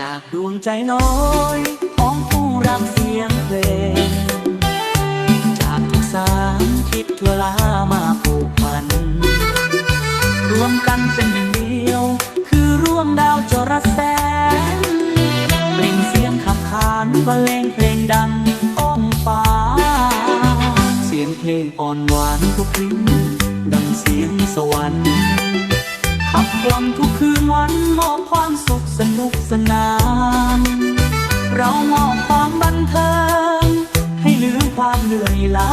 จากดวงใจน้อยของผู้รักเสียงเพลง จากทุกสามทิศทั่วลามาผูกพัน รวมกันเป็นหนึ่งเดียว คือร่วมดาวจรแสนเปล่งเสียงขับขานบรรเลงเพลง ลงอ่อนหวานทุกคริ้นดังเสียงสวรรค์ขับกล่อมทุกคืนวันมอบความสุขสนุกสนาน เรามอบความบันเทิง ให้ลืมความเหนื่อยล้า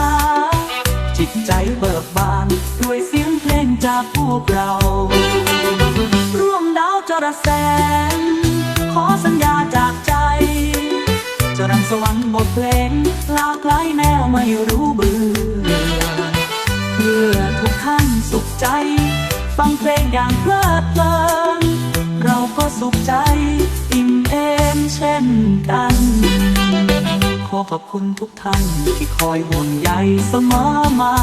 จิตใจเบิกบานด้วยเสียงเพลงจากพวกเรา ร่วมดาวจระแสง ขอสัญญาจากใจ จะรังสวรรค์บทเพลงลากลายแนวไม่รู้ ใจ ฟังเพลงอย่างเพลิดเพลิน เราก็สุขใจ อิ่มเอมเช่นกัน ขอขอบคุณทุกท่านที่คอยห่วงใยเสมอมา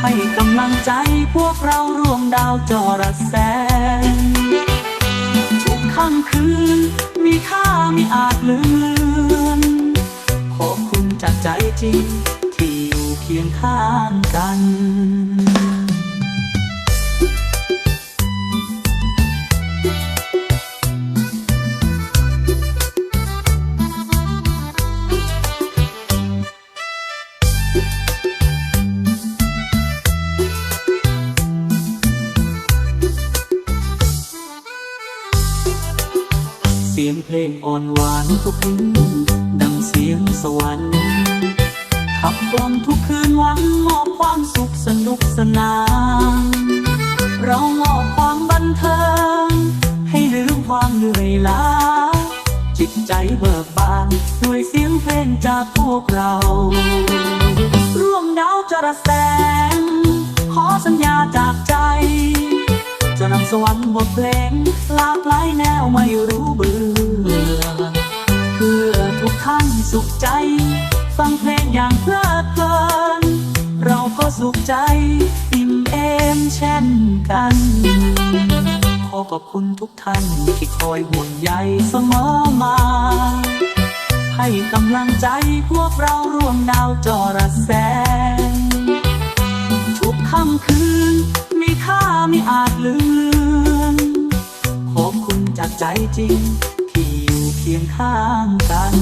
ให้กำลังใจพวกเราร่วมดาวจอระแสงทุกค่ำคืนมีค่ามีอาจลืมขอบคุณจากใจจริงที่อยู่เคียงข้างกัน สียงเพลงอ่อนหวานทุกคืนดังเสียงสวรรค์ขับกล่อมทุกคืนหวังมอบความสุขสนุกสนาน เรามอบความบันเทิง ให้ลืมความเหนื่อยล้า จิตใจเบิกบาน ด้วยเสียงเพลงจากพวกเรา ร่วมดาวจระแสง ขอสัญญาจากใจ นำสวรรค์บทเพลงหลากหลายแนวไม่รู้เบื่อเพื่อทุกท่านสุขใจ ฟังเพลงอย่างเพลิดเพลิน เราก็สุขใจอิ่มเอมเช่นกันขอขอบคุณทุกท่านที่คอยห่วงใยเสมอมา ให้กำลังใจพวกเราร่วมดาวจอระแสง ใจจริง ที่อยู่เคียงข้างกัน